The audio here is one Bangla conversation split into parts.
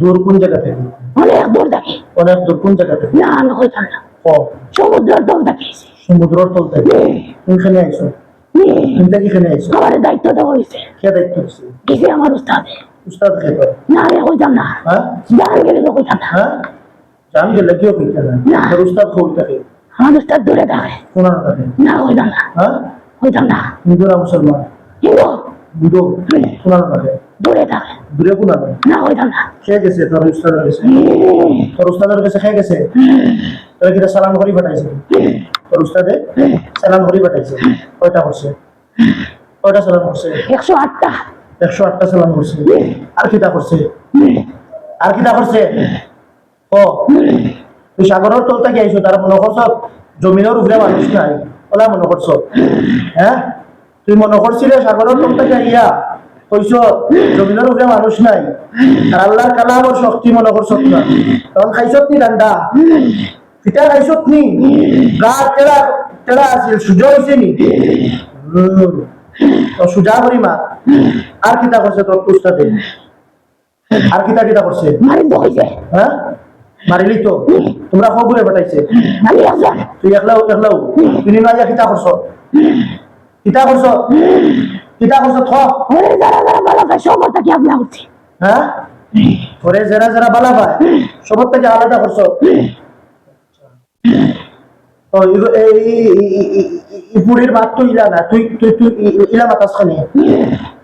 দূর কোন জায়গা থেকে অনেক দূর থাকে। অনেক দূর কোন জায়গা থেকে না আমি কইতাম না ও সমুদ্রের দল থাকিয়েছে সমুদ্রের তল থেকে? কোনখানে আইছো? কোনটা কিখানে আইছো? আমার দায়িত্ব দেওয়া হয়েছে কে দায়িত্ব দিচ্ছে কিছু আমার উস্তাদে। উস্তাদ কে তোর না আমি কইতাম না। হ্যাঁ? জান গেলে তো কইতাম না। হ্যাঁ? জান গেলে কেউ কইতে না? না। তোর উস্তাদ কই থাকে? আমার উস্তাদ দূরে থাকে। কোনার থাকে? না কইতাম না। হ্যাঁ? কইতাম না। হিন্দুরা মুসলমান? কিন্তু হিন্দু? কোনার থাকে? দূরে থাকে। দূরে কোনার না কইতাম না। খেয়ে গেছে তোর উস্তাদের কাছে। তোর উস্তাদের কাছে খেয়ে গেছে? তোর কিটা সালাম করি পাঠাইছে? তোর উস্তাদে সালাম করি পাঠাইছে। কয়টা করছে? কয়টা সালাম করছে? একশো আটটা। একশো আটটা সালাম করছে। আর কিটা করছে? আর কিটা করছে? ও তুই সাগরের তল থেকে আইছো তার মনে করছ জমিনের উপরে মানুষ নাই। ওলা মনে করছ। হ্যাঁ? তুই মনে করছিলে সাগরের তল থেকে আইয়া কইছ জমিনের উপরে মানুষ নাই। আর আল্লাহর কালামর শক্তি মনে করছ না তখন খাইছত নি রান্দা পিঠা খাইছত নি? গা তেরা তেরা আছিল সূর্য হয়েছে নি? সুজা করি মা আর কিতা করছে তোর উস্তাদে? আর কিতা কিতা করছে মারি তো হয়েছে হ্যাঁ মারিলি তো? তোমরা খবরে পাঠাইছে আমি একজন তুই একলাও একলাও? তুমি না কিতা করছ কিতা করছ কিতা করছ থ। ওরে যারা যারা ভালো খায় সব তাকে আপনা করছি হ্যাঁ ওরে যারা যারা বালা পায়। সবর থেকে আলাদা করছ। তো ইলা না। তুই তুই তুই ইলা মাতাস খানি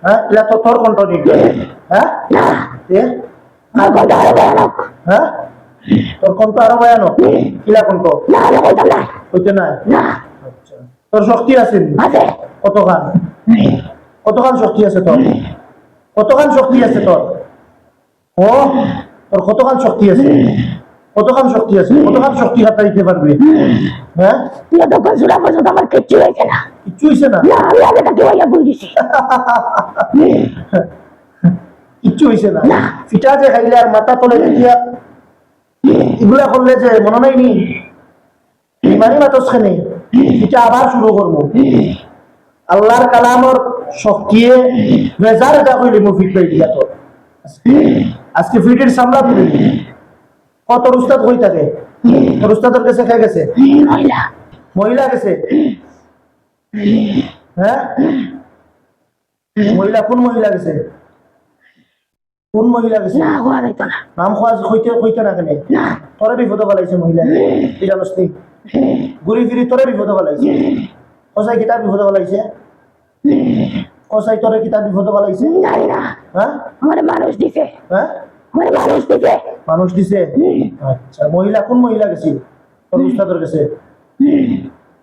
হ্যাঁ ইলা তো তোর কণ্ঠ নেই হ্যাঁ হ্যাঁ তোর কণ্ঠ আরও ভয়ানক। ইলা কণ্ঠ? হইতে না। আচ্ছা। তোর শক্তি? আছে। কতখান? কতখান শক্তি আছে তোর? কতখান শক্তি আছে তোর? ও তোর কতখান শক্তি আছে? কতখান শক্তি আছে? কতখান শক্তি হাতা দিতে পারবি? হ্যাঁ? সুরা পর্যন্ত আমার কিচ্ছু হয়েছে না। কিচ্ছু হয়েছে না? না আমি আগে তাকে ভাইয়া বই দিছি। কিচ্ছু হয়েছে না। ফিটা যে খাইলে আর মাথা তলে দিয়া এগুলা করলে যে মনে নাই নি? ইমানি মাতস খানে। এটা আবার শুরু করব। আল্লাহর কালামর শক্তিয়ে রেজার এটা কইলি মু ফিট পাই দিয়া তো। আজকে ফিটের সামলা তুলি কত উস্তাদ হই থাকে? তোর উস্তাদের কাছে খেয়ে গেছে? মহিলা। গেছে? হ্যাঁ? মহিলা কোন মহিলা গেছে? কোন মহিলা গেছে? না হওয়া যাইত না। নাম খোয়া কইতে কইতে না কেন? না। তোরে বিপদ ফেলাইছে মহিলা। তুই জানোস ঘুরি ফিরি তোরে বিপদ ফেলাইছে। কসাই কিতাব বিপদ ফেলাইছে কসাই তোরে কিতাব বিপদ ফেলাইছে জানি না হ্যাঁ আমার মানুষ দিছে। হ্যাঁ আমার মানুষ দিছে। মানুষ দিছে? আচ্ছা মহিলা কোন মহিলা গেছে? তোর উস্তাদের কাছে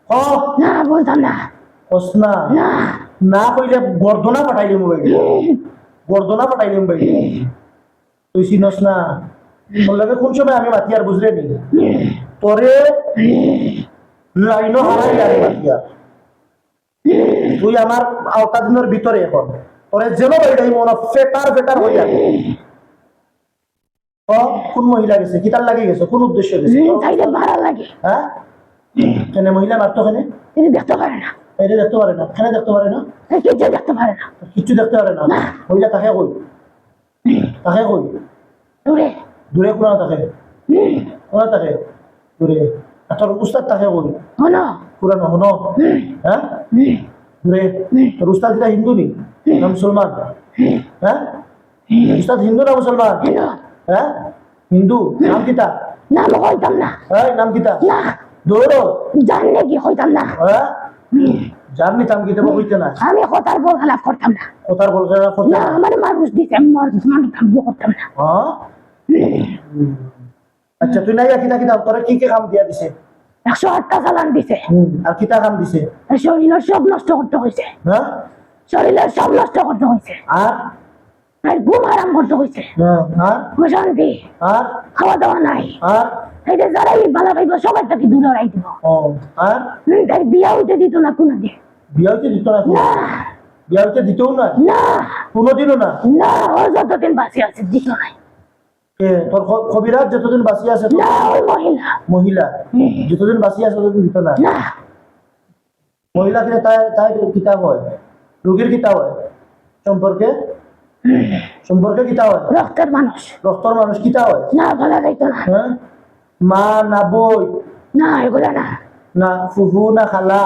হ। না বলতাম না। কস না। না কইলে গর্দনা পাঠাইলি মোবাইল গর্দনা পাঠাইলি মোবাইল তুই চিনস না লাগে কোন সময় আমি মাতিয়ার বুঝলে নি? তোরে লাইনো হারাই আমি মাতিয়ার তুই আমার আওতাদিনের ভিতরে এখন। তোরে যেন বাইরে মনে ফেটার ফেটার হয়ে যাবে। ও কোন মহিলা গেছে? কিতার লাগে গেছে? কোন উদ্দেশ্য গেছে? তাইলে ভাড়া লাগে। হ্যাঁ? কেন মহিলা মারতো কেনে? তিনি দেখতে পারে না। এটা দেখতে পারে না? কেন দেখতে পারে না? কিচ্ছু দেখতে পারে না। কিচ্ছু দেখতে পারে না? মহিলা তাকে কই? তাকে কই? দূরে। দূরে কোনা তাকে? কোনা তাকে? দূরে। আর তোর উস্তাদ তাকে কই? হনো। পুরানো হনো। হ্যাঁ? তোর হিন্দু নি? না মুসলমান। হ্যাঁ? উস্তাদ হিন্দু না মুসলমান? হ্যাঁ? হিন্দু। নাম কিতা? নাম হইতাম না। হ্যাঁ নাম কিতা? না। দৌড়। জানলে কি হইতাম না? হ্যাঁ? জাননি নাম কিতা বইতে না। আমি কথার বল খেলাপ করতাম না। কোথার বল খেলা করতে না? আমার মানুষ দিছে আমি মানুষ মানুষ থাকব করতাম না। হ্যাঁ? আচ্ছা তুই নাই তোরা কি কি কাম দিয়া দিছে? একশো আটটা চালান দিছে। আর কাম দিছে? শরীরের সব নষ্ট করতে হয়েছে হ্যাঁ শরীরের সব নষ্ট করতে হয়েছে আর? আর ঘুম আরাম করতে হয়েছে হ্যাঁ, আর? অশান্তি। আর? খাওয়া দাওয়া নাই। আর? এই যে যারাই ভালো খাইব সবাই তাকে দূরে রাই দিব। আর? তাই বিয়া হইতে দিত না কোনো দিন বিয়া হইতে দিত না বিয়া হইতে দিতেও না না। কোনোদিনও না? না ও যতদিন বাঁচি আছে দিত নাই। কে তোর কবিরাজ যতদিন বাঁচি আছে মহিলা। যতদিন বাঁচি আছে ততদিন দিত না? মহিলা কিনা তাই তাই কিতাব হয়? রোগীর কিতাব হয়? সম্পর্কে? সম্পর্কে কিতা হয়? রক্তের মানুষ। রক্তর মানুষ কিতা হয়? না বলা যাইতো না। হ্যাঁ? মা না বই? না এগুলা না। না ফুফু না খালা?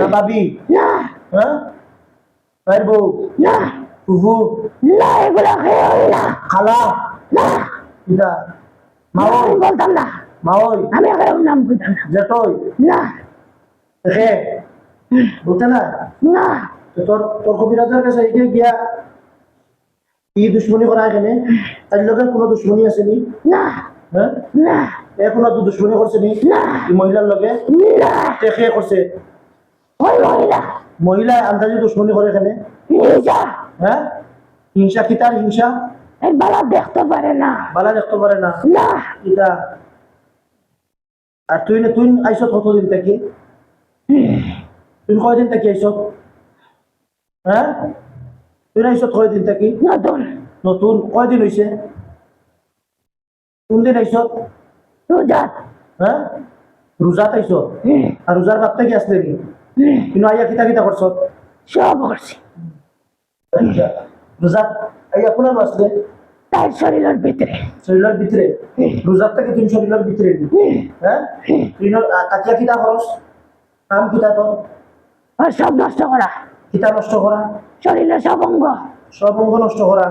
না বাবি? না। হ্যাঁ? ভাইয়ের বউ? না। ফুফু? না এগুলা খালা? না মাওই বলতাম না। মাওই আমি এখন নাম কইতাম না? জেঠই না। দেখে বলতে না না তো তোর তোর কবিরাজের কাছে এগিয়ে গিয়া কি দুশ্মনী করা এখানে? তার লোকের কোনো দুশ্মনী আসেনি না। হ্যাঁ? তো দুশ্মনী করছে নি। মহিলার লগে? না। দেখে করছে? ওই মহিলা। মহিলা আন্দাজি দুশ্মনী করে এখানে? নিজা হ্যাঁ? হিংসা কি তার হিংসা? এই বালা দেখতে পারে না। বালা দেখতে পারে না? না। এটা আর তুই না তুই আইসত কতদিন থেকে? তুই কয়দিন থেকে আইসত হ্যাঁ? তুই আইসত কয়দিন থেকে? নতুন। নতুন? কয়দিন হয়েছে কোন দিন আইসত রোজাত হ্যাঁ? রোজাত আইসত আর রোজার বাদ থেকে আসলে নি? কিন্তু আইয়া কিতা কিতা করছত সব করছি। আচ্ছা। রোজাত? আইয়া কোনার আসলে তার শরীরের ভিতরে। শরীরের ভিতরে? রোজার থেকে তুমি শরীরের ভিতরে হ্যাঁ? কাকিয়া কিতা খরচ? কাম কিতা তোর? সব নষ্ট করা। কিতা নষ্ট করা? শরীরের সব অঙ্গ। সব অঙ্গ নষ্ট করা?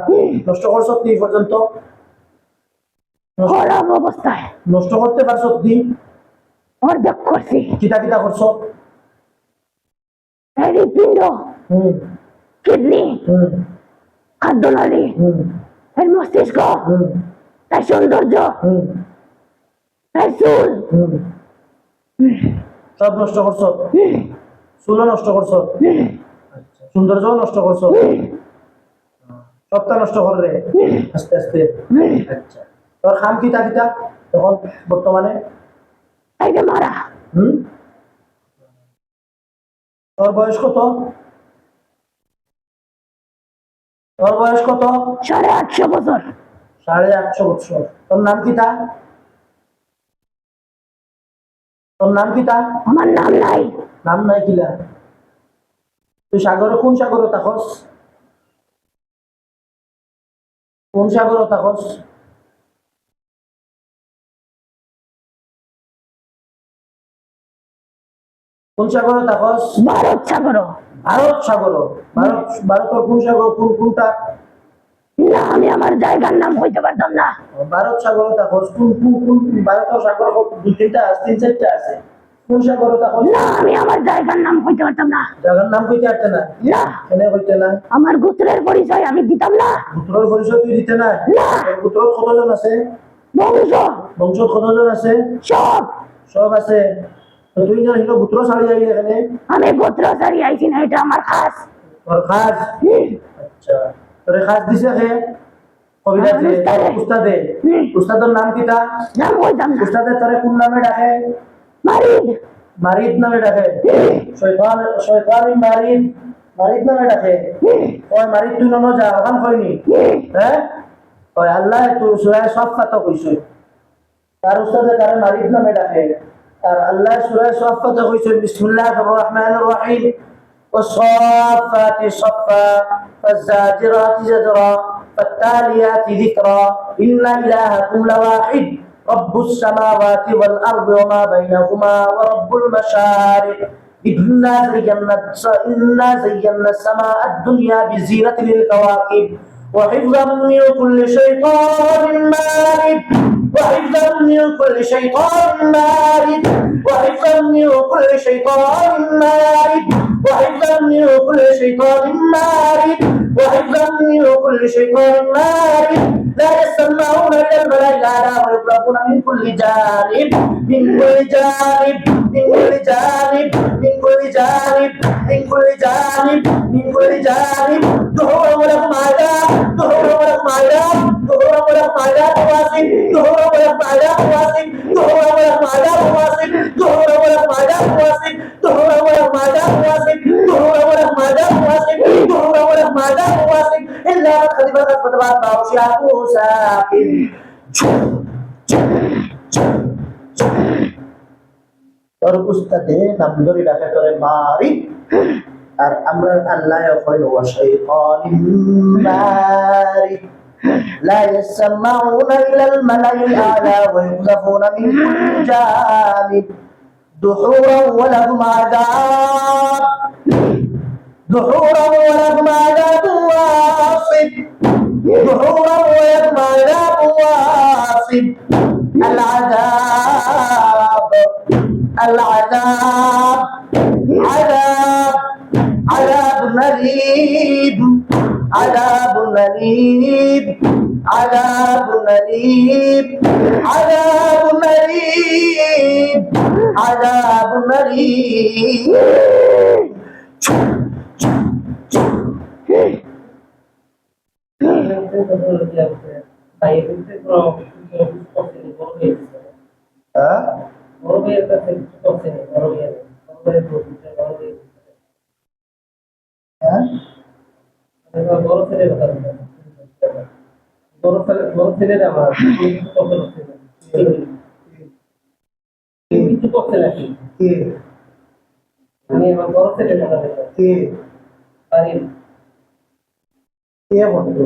নষ্ট করছ তুই পর্যন্ত? খারাপ অবস্থায়। নষ্ট করতে পারছ তুই অর্ধেক করছি। কিতা কিতা করছ? হৃৎপিণ্ড হুম। কিডনি। হুম। খাদ্যনালী এর মস্তিষ্ক। তার সৌন্দর্য। তার চুল। সব নষ্ট করছ? চুলও নষ্ট করছ? হুম, সৌন্দর্যও নষ্ট করছ? সবটা নষ্ট করলে? আস্তে আস্তে। আচ্ছা। তোর খাম কিতা কিতা তখন বর্তমানে? মারা। হুম। তোর বয়স কত? তোর বয়স কত? সাড়ে আটশো বছর। সাড়ে আটশো বছর। তোর নাম কি তা? তোর নাম কি তা? আমার নাম নাই। নাম নাই কিলা তুই সাগরে কোন সাগরে থাকস? কোন সাগরে থাকস? কোন সাগরে থাকস ভারত সাগর। ভারত সাগর। ভারত ভারতের কোন সাগর কোন কোনটা? না আমি আমার জায়গার নাম কইতে পারতাম না। ভারত সাগর থাকস কোন কোন কোন ভারতের সাগর দুই তিনটা আছে তিন চারটা আছে। কোন সাগরে থাকস না আমি আমার জায়গার নাম কইতে পারতাম না। জায়গার নাম কইতে পারতে না? না। কেন কইতে না? আমার গোত্রের পরিচয় আমি দিতাম না। পুত্রের পরিচয় তুই দিতে না? না। পুত্র কতজন আছে? বংশ। বংশ কতজন আছে? সব। সব আছে। আমি গোত্র সারি আইছি না এটা আমার খাস। তোর খাস? আচ্ছা। তোরে খাস দিছে কে? কবিতা আমার উস্তাদে। উস্তাদে। উস্তাদের নাম কিটা নাম কইতাম উস্তাদে তোরে কোন নামে ডাকে? মারিদ। মারিদ নামে ডাকে? শয়তান শয়তান মারিদ। মারিদ নামে ডাকে? ওই মারিদ তুই নন যা ওখান কইনি? হ্যাঁ? ওই আল্লাহ তুই সুরায় সব কথা কইছই তার উস্তাদে তারে মারিদ নামে ডাকে। আর আল্লাহ সুরায় সব কথা কইছই বিসমিল্লাহির রহমানির রহিম والصافات صفا فالزاجرات زجرا فالتاليات ذكرا إن إلهكم لواحد رب السماوات والأرض وما بينهما ورب المشارق إنا زينا إنا زينا السماء الدنيا بزينة للكواكب وحفظا من كل شيطان مارد وحفظا من كل شيطان مارد. وحفظا من كل شيطان مارد. وحفظا من كل شيطان مارد. وحفظا من كل شيطان مارد. لا يسمعون ويضربون من كل جانب من كل جانب. من كل جانب. واتبعه شهاب ساكن তোর উস্তাদে নাম ধরে ডাকে তোরে মারি আর আমরা আল্লাহ কইল ওয়া শাইতানিন মারিদ لا يسمعون إلى الملأ الأعلى ويقذفون من كل جانب دحورا ولهم عذاب دحورا ولهم عذاب واصب دحورا ولهم عذاب واصب العذاب العذاب عذاب عذاب أليم عذاب أليم عذاب أليم عذاب أليم عذاب أليم কিছু করছে নাকি আমি আমার বড় বলছি কি? বাড়ির কে বন্ধু?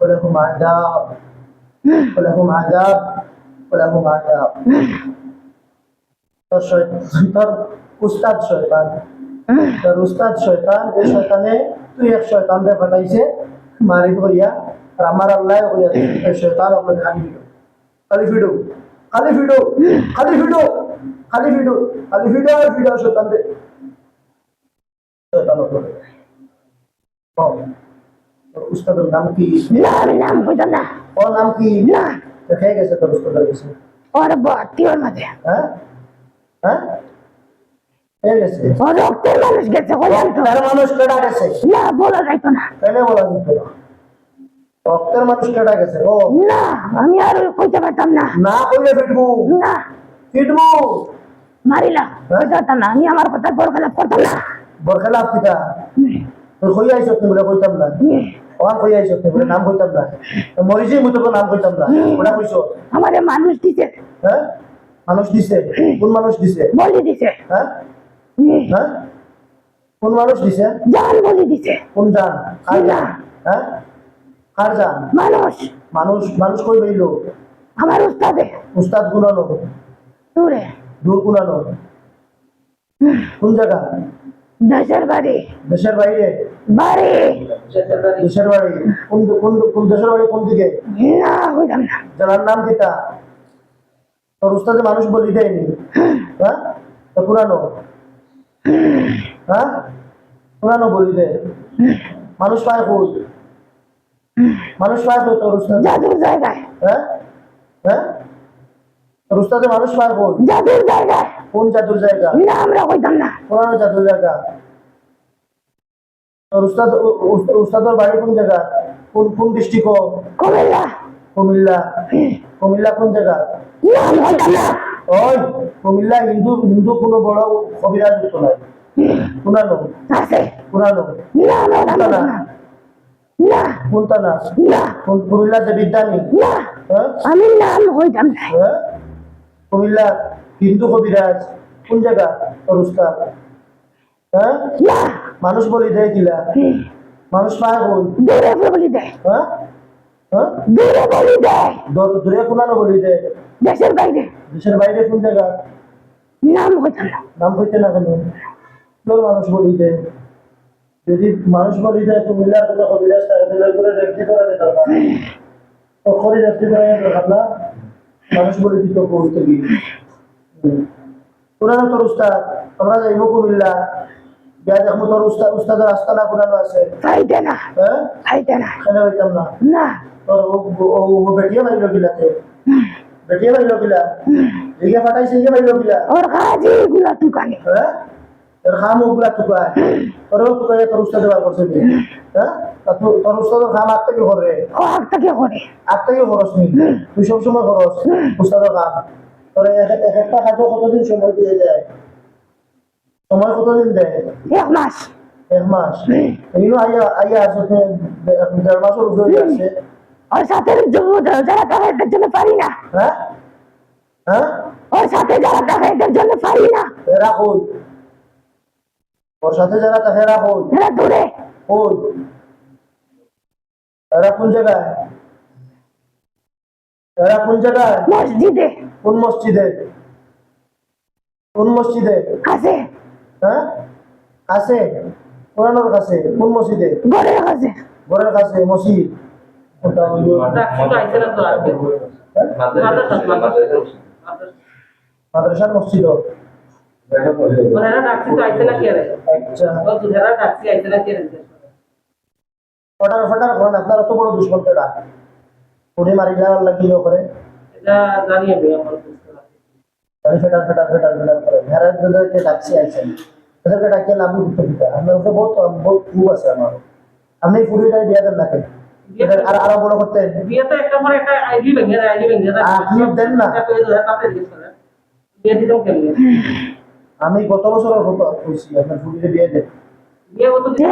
ولهم عذاب ولهم عذاب ولهم عذاب তোর শয়- তোর উস্তাদ শয়তান তোর উস্তাদ শয়তান এই শয়তানে তুই এক শয়তান রে ফাটাইছে মারি ধরিয়া আর আমার আল্লাহ করিয়া এই শয়তান আপনার খালি ফিডো খালি ফিডো খালি ফিডো খালি ফিডো খালি ফিডো খালি ফিডো আর ফিডো শয়তান রে শয়তান ওপরে ও, তোর উস্তাদের নাম কি? আমি নাম কইতাম না। ও নাম কি? না। দেখে গেছে তোর উস্তাদের কাছে। ওর ভর্তি ওর মাঝে হ্যাঁ? হ্যাঁ? ও রক্তের মানুষ গেছে কইলাম তো। তার মানুষ কেটা গেছে? না বলা যাইতো না। কেন বলা যেত না। রক্তের মানুষ কেটা গেছে? ও। না আমি আর কইতে পারতাম না। না কইলে ফিটবু। না। ফিটবু। মারিলাম কইতে পারতাম না। আমি আমার কথা বড় খেলা করতাম না। বরখেলাপ কিটা? তুই কই আইছ তুমি কইতাম না। ওয়ান কই আইছ তুমি নাম কইতাম না। মরিজি মুতো নাম কইতাম না। ওটা কইছ আমারে মানুষ দিছে। হ্যাঁ মানুষ দিছে? কোন মানুষ দিছে? বলি দিছে। হ্যাঁ হ্যাঁ কোন মানুষ দিছে? জান বলি দিছে। কোন জান? কার জান? হ্যাঁ কার জান? মানুষ। মানুষ মানুষ কই আমার উস্তাদে। উস্তাদ গুনানো দূরে দূর গুনানো কোন জায়গা দেশের বাড়ি দেশের বাইরে বাড়ি। শেষের বাড়ি। দেশের বাড়ি কোন কোন কোন দেশের বাড়ি? কোন দিকে? না কইতাম না। জানার নাম কিতা তোর উস্তাদে মানুষ বলি দেয়নি। হ্যাঁ? তো পুরানো। হ্যাঁ? পুরানো বলি দে। মানুষ পায় কই? মানুষ পায় কই তোর উস্তাদ? জাদুর জায়গায়। হ্যাঁ? হ্যাঁ? তোর উস্তাদে মানুষ পায় কই? জাদুর জায়গায়। কোন জাদুর জায়গা? না আমরা কইতাম না। পুরানো জাদুর জায়গা। উস্তাদ বাড়ি কোন জায়গা? কোন কোন ডিস্ট্রিক্ট কুমিল্লা। কুমিল্লা। কুমিল্লা কোন জায়গা? ওই কুমিল্লা হিন্দু হিন্দু কোনো বড় কবিরাজ যুক্ত নাই পুরানো। পুরানো। না আমরা কইতাম না? না কোনটা না? না কোন কুমিল্লা যে বিদ্যানি? হ্যাঁ? আমি নাম না। হ্যাঁ? কুমিল্লা হিন্দু কবিরাজ। কোন জায়গা? তোর উস্তাদ। হ্যাঁ? মানুষ বলি দেয় কিলা? মানুষ পায় কই? দূরে বলি দেয়। হ্যাঁ? হ্যাঁ? দূরে বলি দেয়। দূরে কোনানো বলি দেয়? দেশের বাইরে। দেশের বাইরে কোন জায়গা? নাম কইতাম না। নাম হইতে না কেন? তোর মানুষ বলি দে যদি মানুষ বলি দেয় তো মিলার কোনো কবিরাজ থাকে তাহলে করে রেফটি করা যেত না তো করে রেফটি করা যেত না। মানুষ বলি দিত কইতে গিয়ে পুরানো তোর উস্তাদ আমরা যাইব কুমিল্লা। বিয়া দেখব তোর উস্তাদ উস্তাদের আস্তানা পুরানো আছে? খাইতে না। হ্যাঁ? খাইতে না। খেলে হইতাম না? না। তোর ও- ও- বেটিয়ে ওর হ্যাঁ? তোর খাম ওগুলা টুকায় তোরও টুকায় তোর উস্তাদ বার করছে নি। হ্যাঁ? তা তু- তোর উস্তাদের খাম আট থেকে করে ও একটা কে করে আট থেকে খরচ নি? তুই সবসময় খরচ উস্তাদের খাম। তোর এক একটা খাদ্য কতদিন সময় দিয়ে যায় সময় কতদিন দেয়? এক মাস। এক মাস? এই আইয়া আইয়া আছে দে- দেড় মাসের উপরে আছে ওর সাথে যারা টাকা এদের জন্য পারি না। হ্যাঁ? হ্যাঁ? ওর সাথে যারা টাকা এদের জন্য পারি না। এরা কই? ওর সাথে যারা থাকে এরা কই? এরা দূরে। কই? এরা কোন জায়গায়? এরা কোন জায়গায়? মসজিদে। কোন মসজিদে? কোন মসজিদে? আছে হ্যাঁ? আছে কোরআনোর কাছে? কোন মসজিদে? ঘরের কাছে। ঘরের কাছে মসজিদ। মাদ্রাসার মসজিদ আচ্ছা। ফটার ফটার করেন আপনার অত বড় দুশ্মন কেডা? উনি মারিলা লাগি করে? এটা জানিয়ে দিই আমার। আমি ফেটার ফেটার ফেটার ফেটার করে। দাদাকে ডাকছি আইছেন ডাকিয়ে লাভ করতে দিতে আপনার উপরে বহুত বহুত খুব আছে আমার। আপনি পুরীটাই বিয়ে দেন আর আরও বড় করতে? বিয়েতে একটা পরে একটা আইডি ভেঙে দেয় আইডি ভেঙে দেয়। আপনি দেন না। দেয় বিয়ে দিতাম কেমনে? আমি গত বছরের কথা কইছি আপনার বিয়ে দেন। বিয়ে কত করছে।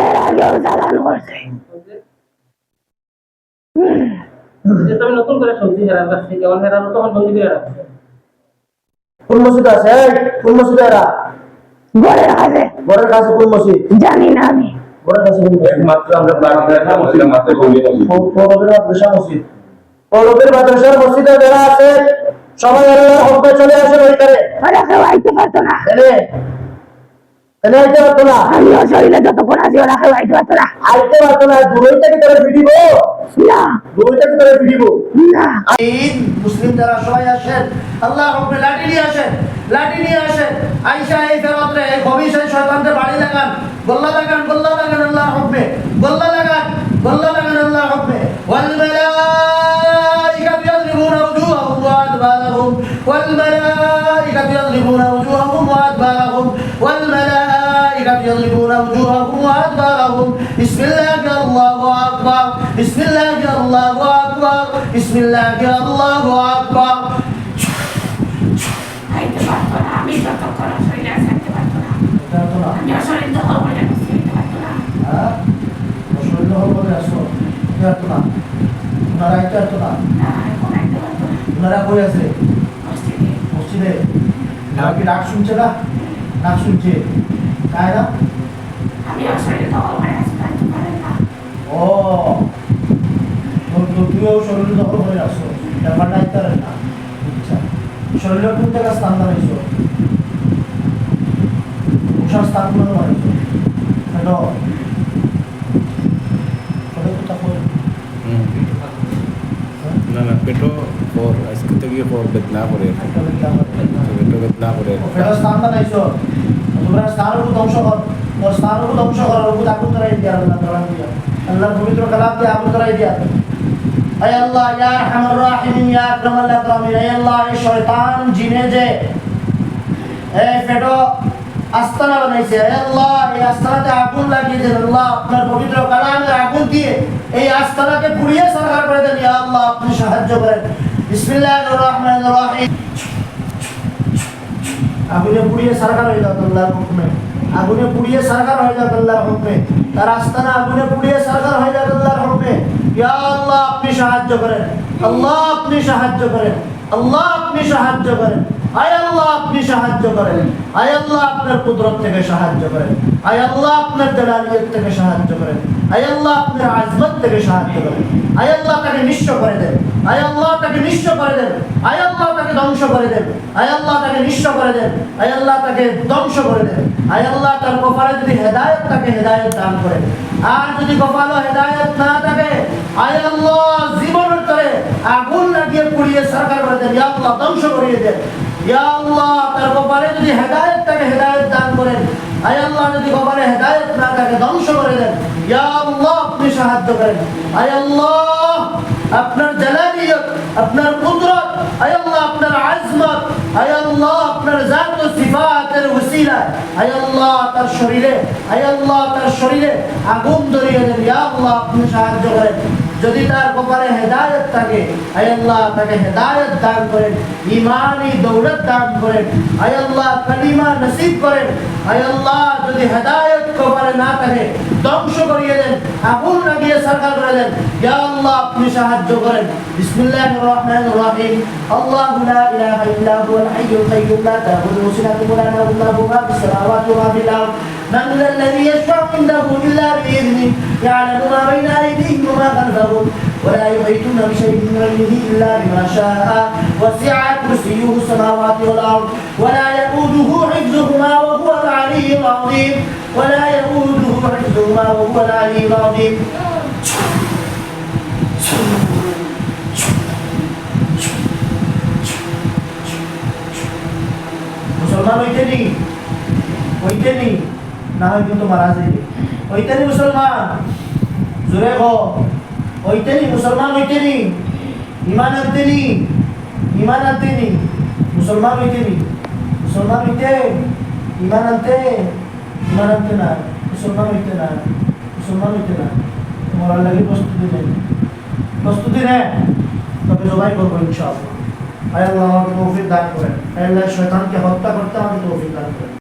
নতুন করে সবজি হেরার কাছ থেকে। হেরানো তখন বন্ধু দিয়ে রাখছে। কোন মসজিদ আছে? কোন মসজিদ এরা? ঘরের কাছে। ঘরের কাছে কোন মসজিদ? জানি না আমি। ঘরের কাছে কোন মসজিদ? একমাত্র আমরা প্রাণীরা মুসলিম মাত্র বলি পৌরবের মাদ্রাসা মসজিদ। পৌরবের মাদ্রাসার মসজিদে যারা আছে সবাই আল্লাহর হকবে চলে আসে ওইখানে। ওরা কেউ আইতে পারতো না। আইতে পারতো না। আমিও শরীরে যতক্ষণ আছি ওরা কেউ আইতে পারতো না। আইতে পারতো না দূরই থেকে তারা ভিডিব। না। দূরই থেকে তারা ভিডিব। না। ঈদ মুসলিম যারা সবাই আসেন আল্লাহ রব্বে লাঠি নিয়ে আসেন লাঠি নিয়ে আসেন। আইসা এই ফেরতরে এই এই শয়তানদের বাড়ি লাগান। গোল্লা লাগান গোল্লা লাগান আল্লাহ রব্বে। গোল্লা লাগান গোল্লা লাগান আল্লাহ রব্বে। ওয়াল মালাইকাতু ইয়াদরিবুনা উজুহাহুম ওয়া আদবারাহুম। ওয়াল মালাইকাতু ইয়াদরিবুনা উজুহাহুম ওয়া আদবারাহুম। ওয়াল আছি না আমিও শরীর দখল করে রাখছি, আইতে পারতো না না এখন আইতে পারতো না মসজিদে মসজিদে নাকি ডাক শুনছে না ডাক শুনছে তাই না আমিও শরীর ও তো- তো তুইও শরীর দখল করে রাখছো ব্যাপারটা পারে না। আচ্ছা শরীরের কোন জায়গা স্থান বানাইছো উষার স্থান কোন বানাইছো হ্যালো? না না পেটো ফোর আজকে থেকে ফোর বেদনা করে পেটো বেদনা করে ফেরত স্থান বানাইছো তোমরা স্থানকে ধ্বংস কর। তোর স্থানকে ধ্বংস কর ওকে আগুন ধরাই দিয়া আল্লাহ কোরআন দিয়া। আল্লাহর পবিত্র কালাম দিয়ে আগুন ধরাই দিয়া। আয় আল্লাহ, ইয়া আরহামার রাহিমিন, ইয়া আকরামাল আকরামিন, আয় আল্লাহ, এই শয়তান জিনে যে, এই ফেটো আস্তানা বানাইছে। আল্লাহ, এই আস্তানাতে আগুন লাগিয়ে দেন আল্লাহ, আপনার পবিত্র কালামের আগুন দিয়ে এই আস্তানাকে পুড়িয়ে সরকার করে দেন। ইয়া আল্লাহ, আপনি সাহায্য করেন। বিসমিল্লাহির রহমানির রহিম। আগুনে পুড়িয়ে সরকার হয়ে যাও আল্লাহর হুকুমে আগুনে পুড়িয়ে সরকার হয়ে যাও আল্লাহর হুকুমে তার আস্তানা আগুনে পুড়িয়ে সরকার হয়ে যাও আল্লাহর হুকুমে ইয়া আল্লাহ, আপনি সাহায্য করেন। আল্লাহ, আপনি সাহায্য করেন। আল্লাহ, আপনি সাহায্য করেন। আয় আল্লাহ, আপনি সাহায্য করেন। আয় আল্লাহ, আপনার কুদরত থেকে সাহায্য করেন। আয় আল্লাহ, আপনার জালালিয়ত থেকে সাহায্য করেন। আয় আল্লাহ আপনার আজমত থেকে সাহায্য করেন। আয় আল্লাহ তাকে নিঃস্ব করে দেন। আয় আল্লাহ তাকে নিঃস্ব করে দেন। আয় আল্লাহ তাকে ধ্বংস করে দেন। আয় আল্লাহ তাকে নিঃস্ব করে দেন। আয় আল্লাহ তাকে ধ্বংস করে দেন। আয় আল্লাহ তার কপালে যদি হেদায়ত তাকে হেদায়ত দান করেন আর যদি কপালে হেদায়ত না থাকে, আয় আল্লাহ জীবনের তরে আগুন লাগিয়ে পুড়িয়ে সরকার করে দেন। আল্লাহ, ধ্বংস করিয়ে দেন। ইয়া আল্লাহ, তার কপালে যদি হেদায়ত তাকে হেদায়ত দান করেন। আয় আল্লাহ, যদি কপালে হেদায়ত না তাকে ধ্বংস করে দেন। ইয়া আল্লাহ, আপনি সাহায্য করেন। আয় আল্লাহ, আপনার জালালিয়ত, আপনার কুদরত, আয় আল্লাহ, আপনার আজমত, আয় আল্লাহ, আপনার জাত সিফাতের ওসিলা আয় আল্লাহ, তার শরীরে, আয় আল্লাহ, তার শরীরে আগুন ধরিয়ে দেন। ইয়া আল্লাহ, আপনি সাহায্য করেন। যদি তার কপালে হেদায়ত থাকে আল্লাহ তাকে হেদায়ত দান করেন ইমানি দৌলত দান করেন আল্লাহ কালিমা নসিব করেন আল্লাহ যদি হেদায়ত কপালে না থাকে, ধ্বংস করিয়ে দেন, আগুন লাগিয়ে সরকার করে দেন, ইয়া আল্লাহ আপনি সাহায্য করেন। বিসমিল্লাহির রহমানির রহিম। আল্লাহু লা ইলাহা ইল্লা হুয়াল হাইয়ুল কাইয়্যুম, লা তাখুযুহু সিনাতুন ওয়া লা নাওম লাহু মা ফিস সামাওয়াতি ওয়া মা ফিল আরদ। من ذا الذي يشفع عنده إلا بإذنه يعلم ما بين أيديهم وما خلفهم ولا يحيطون بشيء من علمه إلا بما شاء. وسع كرسيه السماوات والأرض ولا يئوده حفظهما وهو العلي العظيم. ولا يئوده حفظهما وهو العلي العظيم. مسلمان ويتني ويتني. নি হয় কিন্তু মারা যাইবে হইতে নি মুসলমান জোরে গো হইতে নি মুসলমান হইতে নি ইমান আনতে নি ইমান আনতে নি মুসলমান হইতে নি মুসলমান হইতে ইমান আনতে ইমান আনতে না মুসলমান হইতে না মুসলমান হইতে না মরার লাগে প্রস্তুতি নেই। প্রস্তুতি নেয় তবে জবাই করব ইনশাআল্লাহ। আল্লাহ আমাকে তৌফিক দান করেন। আল্লাহ শয়তানকে হত্যা করতে আমাকে তৌফিক দান করেন।